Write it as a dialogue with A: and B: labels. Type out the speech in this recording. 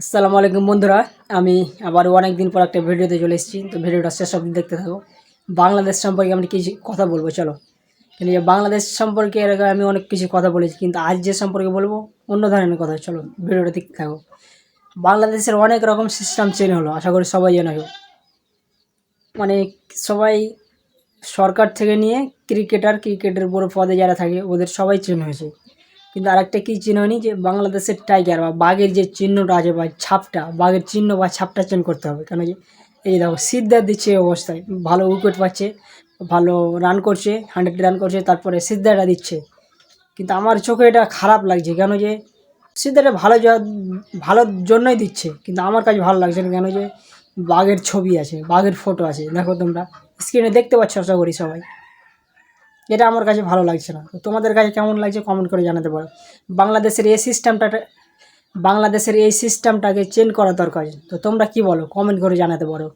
A: আসসালামু আলাইকুম বন্ধুরা, আমি আবার অনেক দিন পর একটা ভিডিওতে চলে এসেছি। তো ভিডিওটা শেষ অবধি দেখতে থাকো। বাংলাদেশ সম্পর্কে আমি কিছু কথা বলব, চলো। কিন্তু বাংলাদেশ সম্পর্কে এর আগে আমি অনেক কিছু কথা বলেছি, কিন্তু আজ যে সম্পর্কে বলব, অন্য ধরনের কথা। চলো, ভিডিওটা দেখতে থাকো। বাংলাদেশের অনেক রকম সিস্টেম চেঞ্জ হলো, আশা করি সবাই জানো। মানে সবাই সরকার থেকে নিয়ে ক্রিকেটার ক্রিকেটের বড় পদে যারা থাকে, ওদের সবাই চেঞ্জ হয়েছে। কিন্তু আরেকটা কী চিহ্ন হয়নি যে বাংলাদেশের টাইগার বা বাঘের যে চিহ্নটা আছে বা ছাপটা, বাঘের চিহ্ন বা ছাপটা চেঞ্জ করতে হবে। কেন যে এই দেখো, সিদ্ধার দিচ্ছে অবস্থায়, ভালো উইকেট পাচ্ছে, ভালো রান করছে হান্ড্রেড রান করছে, তারপরে সিদ্ধাটা দিচ্ছে। কিন্তু আমার চোখে এটা খারাপ লাগছে, কেন যে সিদ্ধাটা ভালো ভালোর জন্যই দিচ্ছে, কিন্তু আমার কাছে ভালো লাগছে না, কেন যে বাঘের ছবি আছে, বাঘের ফটো আছে। দেখো তোমরা স্ক্রিনে দেখতে পাচ্ছ আশা করি সবাই। এটা আমার কাছে ভালো লাগছে না। তোমাদের কাছে কেমন লাগছে কমেন্ট করে জানাতে পারো। বাংলাদেশের এই সিস্টেমটা বাংলাদেশের এই সিস্টেমটাকে চেঞ্জ করা দরকার তো তোমরা কি বলো? কমেন্ট করে জানাতে পারো।